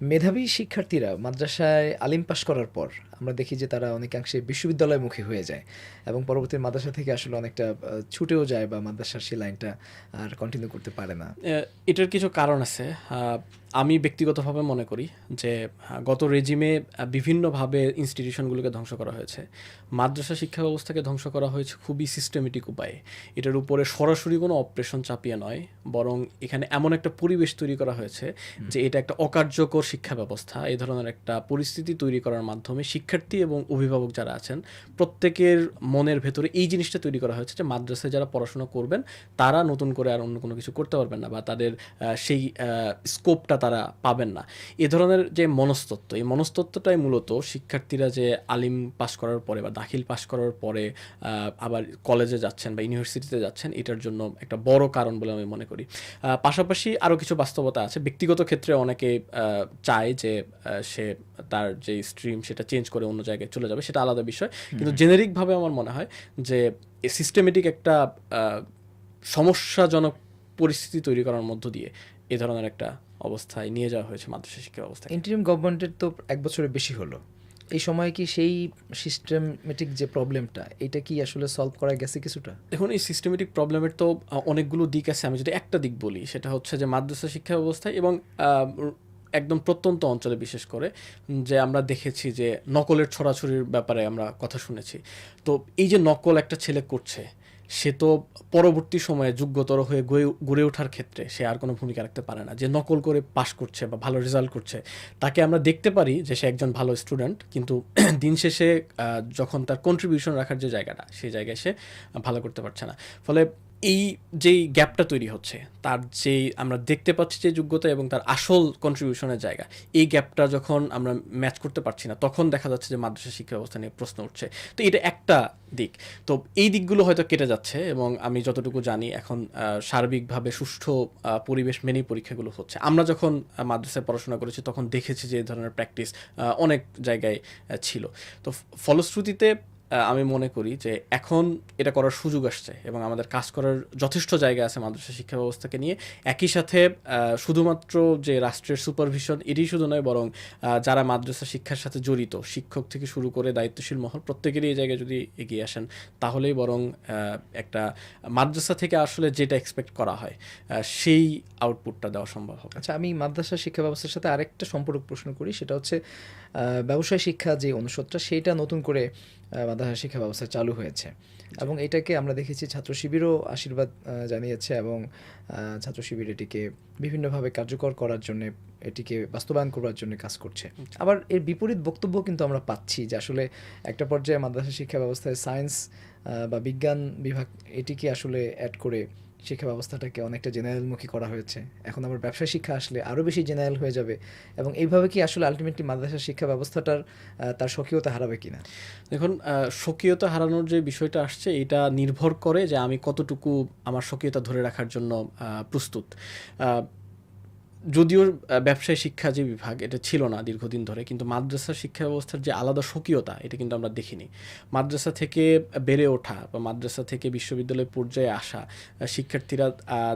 মেধাবী শিক্ষার্থীরা মাদ্রাসায় আলিম পাশ করার পর আমরা দেখি যে তারা অনেকাংশে বিশ্ববিদ্যালয়মুখী হয়ে যায় এবং পরবর্তী মাদ্রাসা থেকে আসলে অনেকটা ছুটেও যায় বা মাদ্রাসার সেই লাইনটা আর কন্টিনিউ করতে পারে না। এটার কিছু কারণ আছে। আমি ব্যক্তিগতভাবে মনে করি যে গত রেজিমে বিভিন্নভাবে ইনস্টিটিউশনগুলোকে ধ্বংস করা হয়েছে। মাদ্রাসা শিক্ষা ব্যবস্থাকে ধ্বংস করা হয়েছে খুবই সিস্টেমেটিক উপায়ে। এটার উপরে সরাসরি কোনো অপারেশন চাপিয়ে নয় বরং এখানে এমন একটা পরিবেশ তৈরি করা হয়েছে যে এটা একটা অকার্যকর শিক্ষা ব্যবস্থা এই ধরনের একটা পরিস্থিতি তৈরি করার মাধ্যমে শিক্ষার্থী এবং অভিভাবক যারা আছেন, প্রত্যেকের মনের ভেতরে এই জিনিসটা তৈরি করা হয়েছে যে মাদ্রাসায় যারা পড়াশোনা করবেন, তারা নতুন করে আর অন্য কোনো কিছু করতে পারবেন না বা তাদের সেই স্কোপটা তারা পাবেন না। এ ধরনের যে মনস্তত্ত্ব, এই মনস্তত্ত্বটাই মূলত শিক্ষার্থীরা যে আলিম পাস করার পরে বা দাখিল পাস করার পরে আবার কলেজে যাচ্ছেন বা ইউনিভার্সিটিতে যাচ্ছেন, এটার জন্য একটা বড় কারণ বলে আমি মনে করি। পাশাপাশি আরও কিছু বাস্তবতা আছে। ব্যক্তিগত ক্ষেত্রে অনেকে চায় যে সে তার যে স্ট্রিম সেটা চেঞ্জ করে অন্য জায়গায় চলে যাবে সেটা আলাদা বিষয়। কিন্তু জেনেরিকভাবে আমার মনে হয় যে সিস্টেমেটিক একটা সমস্যাজনক পরিস্থিতি তৈরি করার মধ্য দিয়ে এ ধরনের একটা অবস্থায় নিয়ে যাওয়া হয়েছে মাদ্রাসা শিক্ষা ব্যবস্থাকে। ইন্টারিম গভর্নমেন্টের তো এক বছরের বেশি হলো। এই সময় কি সেই সিস্টেমেটিক যে প্রবলেমটা এটা কি আসলে সলভ করা গেছে কিছুটা? দেখুন এই সিস্টেমেটিক প্রবলেমের তো অনেকগুলো দিক আছে। আমি যদি একটা দিক বলি সেটা হচ্ছে যে মাদ্রাসা শিক্ষা ব্যবস্থায় এবং একদম প্রত্যন্ত অঞ্চলে বিশেষ করে, যে আমরা দেখেছি যে নকলের ছড়াছড়ির ব্যাপারে আমরা কথা শুনেছি। তো এই যে নকল একটা ছেলে করছে, সে তো পরবর্তী সময়ে যোগ্যতর হয়ে গড়ে- ওঠার ক্ষেত্রে সে আর কোনো ভূমিকা রাখতে পারে না। যে নকল করে পাশ করছে বা ভালো রেজাল্ট করছে, তাকে আমরা দেখতে পারি যে সে একজন ভালো স্টুডেন্ট, কিন্তু দিন শেষে যখন তার কন্ট্রিবিউশন রাখার যে জায়গাটা, সেই জায়গায় সে ভালো করতে পারছে না। ফলে এই যেই গ্যাপটা তৈরি হচ্ছে, তার যেই আমরা দেখতে পাচ্ছি যে যোগ্যতা এবং তার আসল কন্ট্রিবিউশনের জায়গা, এই গ্যাপটা যখন আমরা ম্যাচ করতে পারছি না, তখন দেখা যাচ্ছে যে মাদ্রাসা শিক্ষা ব্যবস্থা নিয়ে প্রশ্ন উঠছে। তো এটা একটা দিক। তো এই দিকগুলো হয়তো কেটে যাচ্ছে এবং আমি যতটুকু জানি এখন সার্বিকভাবে সুষ্ঠু পরিবেশ মেনেই পরীক্ষাগুলো হচ্ছে। আমরা যখন মাদ্রাসায় পড়াশোনা করেছি, তখন দেখেছি যে এই ধরনের প্র্যাকটিস অনেক জায়গায় ছিল। তো ফলশ্রুতিতে আমি মনে করি যে এখন এটা করার সুযোগ আসছে এবং আমাদের কাজ করার যথেষ্ট জায়গা আছে মাদ্রাসা শিক্ষা ব্যবস্থাকে নিয়ে। একই সাথে শুধুমাত্র যে রাষ্ট্রের সুপারভিশন এটি শুধু নয়, বরং যারা মাদ্রাসা শিক্ষার সাথে জড়িত, শিক্ষক থেকে শুরু করে দায়িত্বশীল মহল প্রত্যেকেরই এই জায়গায় যদি এগিয়ে আসেন, তাহলেই বরং একটা মাদ্রাসা থেকে আসলে যেটা এক্সপেক্ট করা হয় সেই আউটপুটটা দেওয়া সম্ভব হবে। আচ্ছা আমি মাদ্রাসা শিক্ষা ব্যবস্থার সাথে আরেকটা সম্পর্ক প্রশ্ন করি, সেটা হচ্ছে ব্যবসায় শিক্ষা যে অনুষদটা সেইটা নতুন করে মাদ্রাসা শিক্ষা ব্যবস্থা চালু হয়েছে। এবং এটাকে আমরা দেখেছি ছাত্র শিবিরও আশীর্বাদ জানিয়েছে এবং ছাত্র শিবির এটিকে বিভিন্নভাবে কার্যকর করার জন্য এটিকে বাস্তবায়ন করার জন্য কাজ করছে। আবার এর বিপরীত বক্তব্য কিন্তু আমরা পাচ্ছি যে আসলে একটা পর্যায়ে মাদ্রাসা শিক্ষা ব্যবস্থায় সায়েন্স বা বিজ্ঞান বিভাগ এটিকে আসলে অ্যাড করে শিক্ষা ব্যবস্থাটাকে অনেকটা জেনারেলমুখী করা হয়েছে। এখন আবার ব্যবসায় শিক্ষা আসলে আরও বেশি জেনারেল হয়ে যাবে এবং এইভাবে কি আসলে আলটিমেটলি মাদ্রাসা শিক্ষা ব্যবস্থাটার তার স্বকীয়তা হারাবে কিনা? দেখুন স্বকীয়তা হারানোর যে বিষয়টা আসছে, এটা নির্ভর করে যে আমি কতটুকু আমার স্বকীয়তা ধরে রাখার জন্য প্রস্তুত। যদিও ব্যবসায় শিক্ষা যে বিভাগ, এটা ছিল না দীর্ঘদিন ধরে, কিন্তু মাদ্রাসা শিক্ষা ব্যবস্থার যে আলাদা স্বকীয়তা, এটা কিন্তু আমরা দেখিনি। মাদ্রাসা থেকে বেড়ে ওঠা বা মাদ্রাসা থেকে বিশ্ববিদ্যালয় পর্যায়ে আসা শিক্ষার্থীরা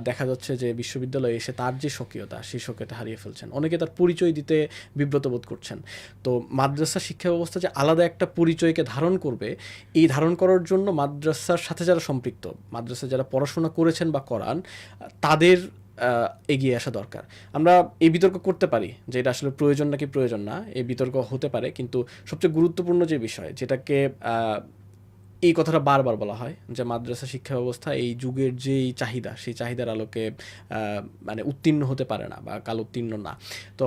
দেখা যাচ্ছে যে বিশ্ববিদ্যালয়ে এসে তার যে স্বকীয়তা, সেই স্বকীয়তা হারিয়ে ফেলছেন। অনেকে তার পরিচয় দিতে বিব্রত বোধ করছেন। তো মাদ্রাসা শিক্ষা ব্যবস্থা যে আলাদা একটা পরিচয়কে ধারণ করবে, এই ধারণ করার জন্য মাদ্রাসার সাথে যারা সম্পৃক্ত মাদ্রাসা যারা পড়াশোনা করেছেন বা করান, তাদের এগিয়ে আসা দরকার। আমরা এই বিতর্ক করতে পারি যে এটা আসলে প্রয়োজন নাকি প্রয়োজন না, এই বিতর্ক হতে পারে, কিন্তু সবচেয়ে গুরুত্বপূর্ণ যে বিষয়, যেটাকে এই কথাটা বারবার বলা হয় যে মাদ্রাসা শিক্ষা ব্যবস্থা এই যুগের যেই চাহিদা, সেই চাহিদার আলোকে মানে উত্তীর্ণ হতে পারে না বা কাল উত্তীর্ণ না। তো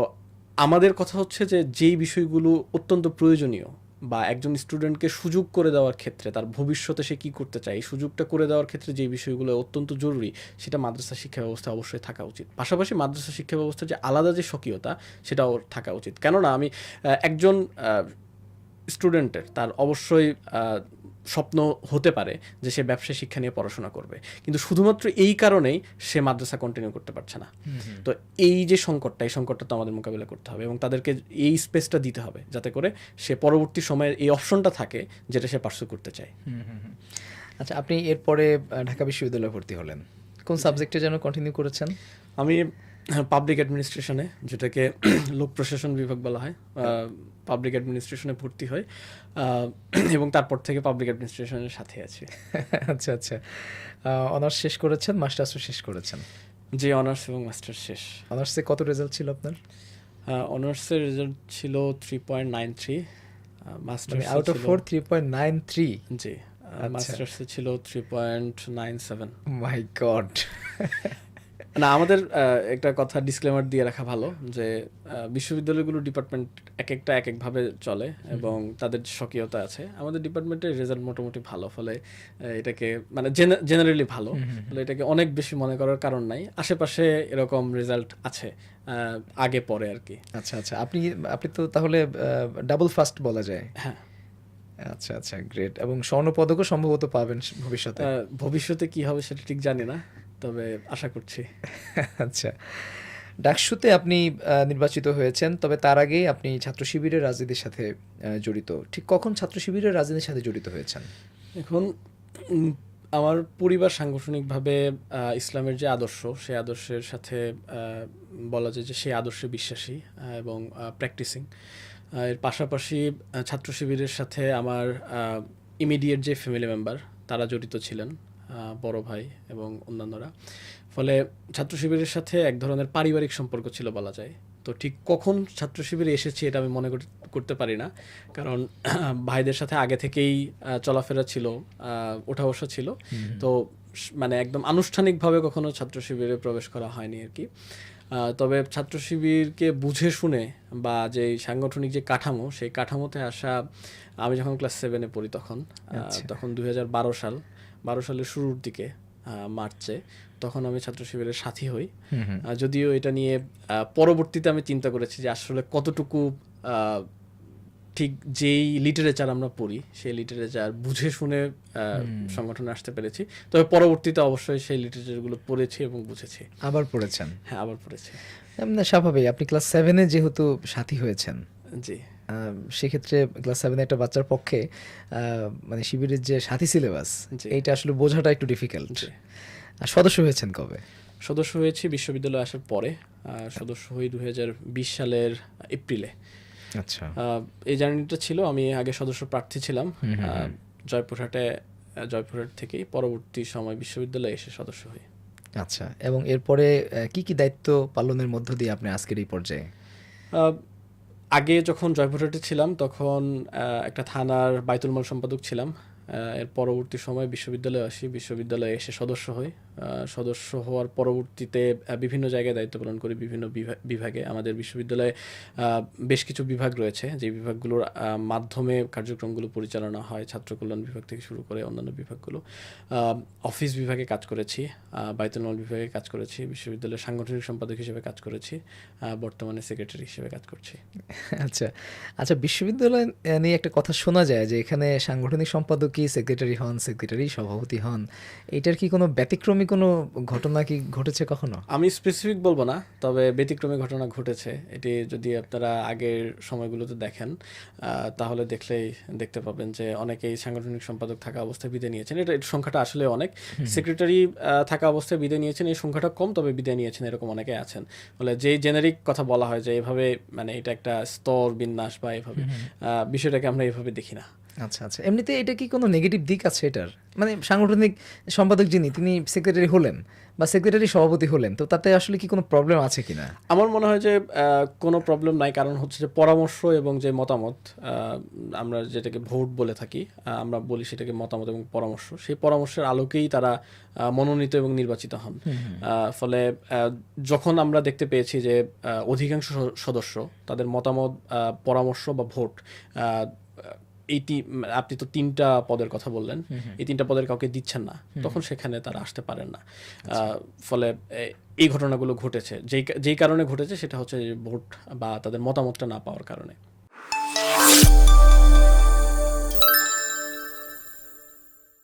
আমাদের কথা হচ্ছে যে যেই বিষয়গুলো অত্যন্ত প্রয়োজনীয় বা একজন স্টুডেন্টকে সুযোগ করে দেওয়ার ক্ষেত্রে, তার ভবিষ্যতে সে কী করতে চায়, এই সুযোগটা করে দেওয়ার ক্ষেত্রে যে বিষয়গুলো অত্যন্ত জরুরি, সেটা মাদ্রাসা শিক্ষা ব্যবস্থা অবশ্যই থাকা উচিত। পাশাপাশি মাদ্রাসা শিক্ষা ব্যবস্থার যে আলাদা যে স্বকীয়তা, সেটাও থাকা উচিত। কেননা আমি একজন স্টুডেন্টের, তার অবশ্যই স্বপ্ন হতে পারে যে সে ব্যবসায় শিক্ষা নিয়ে পড়াশোনা করবে। কিন্তু শুধুমাত্র এই কারণেই সে মাদ্রাসা কন্টিনিউ করতে পারছে না। তো এই যে সংকটটা এই সংকটটা তো আমাদের মোকাবিলা করতে হবে এবং তাদেরকে এই স্পেসটা দিতে হবে যাতে করে সে পরবর্তী সময়ে এই অপশনটা থাকে যেটা সে পার্সু করতে চায়। আচ্ছা আপনি এরপরে ঢাকা বিশ্ববিদ্যালয়ে ভর্তি হলেন। কোন সাবজেক্টে যেন কন্টিনিউ করেছেন? আমি পাবলিক অ্যাডমিনিস্ট্রেশনে যেটাকে লোক প্রশাসন বিভাগ বলা হয় পাবলিক অ্যাডমিনিস্ট্রেশনে ভর্তি হয় এবং তারপর থেকে পাবলিক অ্যাডমিনিস্ট্রেশনের সাথে আছি। আচ্ছা আচ্ছা। অনার্স শেষ করেছেন মাস্টার্সও শেষ করেছেন? যে অনার্স এবং মাস্টার্স শেষ। অনার্সে কত রেজাল্ট ছিল আপনার? অনার্সের রেজাল্ট ছিল three point nine three master out of four three point nine three জি আচ্ছা। মাস্টার্সে ছিল three point nine seven my god না আমাদের একটা কথা ডিসক্লেমার দিয়ে রাখা ভালো যে আহ, বিশ্ববিদ্যালয়গুলোর ডিপার্টমেন্ট এক একটা এক একভাবে চলে এবং তাদের স্বকীয়তা আছে। আমাদের ডিপার্টমেন্টের রেজাল্ট মোটামুটি ভালো ফলে এটাকে মানে জেনারেলি ভালো ফলে এটাকে অনেক বেশি মনে করার কারণ নাই। আশেপাশে এরকম রেজাল্ট আছে আগে পরে আর কি। আচ্ছা আচ্ছা আপনি আপনি তো তাহলে ডাবল ফাস্ট বলা যায়। হ্যাঁ। আচ্ছা আচ্ছা গ্রেট এবং স্বর্ণ পদকও সম্ভবত পাবেন ভবিষ্যতে। ভবিষ্যতে কি হবে সেটা ঠিক জানি না। তবে আশা করছি। আচ্ছা। ডাকসুতে আপনি নির্বাচিত হয়েছেন তবে তার আগেই আপনি ছাত্র শিবিরের রাজনীতির সাথে জড়িত। ঠিক কখন ছাত্র শিবিরের রাজনীতির সাথে জড়িত হয়েছেন? এখন আমার পরিবার সাংগঠনিকভাবে ইসলামের যে আদর্শ সেই আদর্শের সাথে বলা যায় যে সেই আদর্শে বিশ্বাসী এবং প্র্যাকটিসিং এর পাশাপাশি ছাত্র শিবিরের সাথে আমার ইমিডিয়েট যে ফ্যামিলি মেম্বার তারা জড়িত ছিলেন। বড় ভাই এবং অন্যান্যরা। ফলে ছাত্র শিবিরের সাথে এক ধরনের পারিবারিক সম্পর্ক ছিল বলা যায়। তো ঠিক কখন ছাত্র শিবিরে এসেছি এটা আমি মনে কর- করতে পারি না। কারণ ভাইদের সাথে আগে থেকেই চলাফেরা ছিল ওঠা বসা ছিল। তো মানে একদম আনুষ্ঠানিকভাবে কখনো ছাত্র শিবিরে প্রবেশ করা হয়নি আর কি। তবে ছাত্র শিবিরকে বুঝে শুনে বা যে সাংগঠনিক যে কাঠামো সেই কাঠামোতে আসা আমি যখন ক্লাস সেভেনে পড়ি তখন আচ্ছা। তখন দুই হাজার বারো সাল বারো সালের শুরুর দিকে মার্চে তখন আমি ছাত্র শিবিরের সাথী হই। যদিও এটা নিয়ে পরবর্তীতে আমি চিন্তা করেছি যে আসলে কতটুকু ঠিক যেই লিটারেচার আমরা পড়ি সেই লিটারেচার বুঝে শুনে সংগঠনে আসতে পেরেছি। তবে পরবর্তীতে অবশ্যই সেই লিটারেচারগুলো পড়েছি এবং বুঝেছি। আবার পড়েছেন? হ্যাঁ আবার পড়েছি। স্বাভাবিক আপনি ক্লাস সেভেনে যেহেতু সাথী হয়েছেন। জি। সেক্ষেত্রে ক্লাস সেভেনে একটা বাচ্চার পক্ষে মানে শিবিরের যে সাথী সিলেবাস এইটা আসলে বোঝাটা একটু ডিফিকাল্ট জি। সদস্য হয়েছেন কবে? সদস্য হয়েছি বিশ্ববিদ্যালয়ে আসার পরে সদস্য হই দুই হাজার বিশ সালের এপ্রিলে। আচ্ছা। এই জার্নিটা ছিল আমি আগে সদস্য প্রার্থী ছিলাম জয়পুরহাটে জয়পুরহাট থেকেই পরবর্তী সময় বিশ্ববিদ্যালয়ে এসে সদস্য হই। আচ্ছা এবং এরপরে কি কি দায়িত্ব পালনের মধ্য দিয়ে আপনি আজকের এই পর্যায়ে? আগে যখন জয়পুরহাটে ছিলাম তখন একটা থানার বাইতুল মাল সম্পাদক ছিলাম। এর পরবর্তী সময় বিশ্ববিদ্যালয়ে আসি, বিশ্ববিদ্যালয়ে এসে সদস্য হই। সদস্য হওয়ার পরবর্তীতে বিভিন্ন জায়গায় দায়িত্ব পালন করি, বিভিন্ন বিভা- বিভাগে। আমাদের বিশ্ববিদ্যালয়ে বেশ কিছু বিভাগ রয়েছে যে বিভাগগুলোর মাধ্যমে কার্যক্রমগুলো পরিচালনা হয়, ছাত্র কল্যাণ বিভাগ থেকে শুরু করে অন্যান্য বিভাগগুলো। অফিস বিভাগে কাজ করেছি মাল বিভাগে কাজ করেছি, বিশ্ববিদ্যালয়ের সাংগঠনিক সম্পাদক হিসেবে কাজ করেছি বর্তমানে সেক্রেটারি হিসেবে কাজ করছি। আচ্ছা আচ্ছা বিশ্ববিদ্যালয় নিয়ে একটা কথা শোনা যায় যে এখানে সাংগঠনিক সম্পাদকই সেক্রেটারি হন সেক্রেটারি সভাপতি হন এটার কি কোনো ব্যতিক্রমী কোনো ঘটনা কি ঘটেছে কখনো? আমি স্পেসিফিক বলব না তবে ব্যতিক্রমী ঘটনা ঘটেছে। এটি যদি আপনারা আগের সময়গুলোতে দেখেন তাহলে দেখলেই দেখতে পাবেন যে অনেকেই সাংগঠনিক সম্পাদক থাকা অবস্থায় বিদায় নিয়েছেন। এটা সংখ্যাটা আসলে অনেক। সেক্রেটারি থাকা অবস্থায় বিদায় নিয়েছেন এই সংখ্যাটা কম তবে বিদায় নিয়েছেন এরকম অনেকে আছেন। বলে যেই জেনারিক কথা বলা হয় যে এভাবে মানে এটা একটা স্তর বিন্যাস বা এভাবে বিষয়টাকে আমরা এভাবে দেখি না। আচ্ছা আচ্ছা। এমনিতে এটা কি কোনো নেগেটিভ দিক আছে এটার? মানে সাংগঠনিক সম্পাদক যিনি তিনি সেক্রেটারি হলেন বা সেক্রেটারি সভাপতি হলেন তো তাতে আসলে কি কোনো প্রবলেম আছে কিনা? আমার মনে হয় যে কোনো প্রবলেম নাই। কারণ হচ্ছে যে পরামর্শ এবং যে মতামত আমরা যেটাকে ভোট বলে থাকি আমরা বলি সেটাকে মতামত এবং পরামর্শ। সেই পরামর্শের আলোকেই তারা মনোনীত এবং নির্বাচিত হন। আহ, ফলে যখন আমরা দেখতে পেয়েছি যে অধিকাংশ সদস্য তাদের মতামত পরামর্শ বা ভোট আহ, এই তিন আপনি তো তিনটা পদের কথা বললেন এই তিনটা পদের কাউকে দিচ্ছেন না। তখন সেখানে তারা আসতে পারেন না। আহ, ফলে এই ঘটনাগুলো ঘটেছে। যেই যেই কারণে ঘটেছে সেটা হচ্ছে ভোট বা তাদের মতামতটা না পাওয়ার কারণে।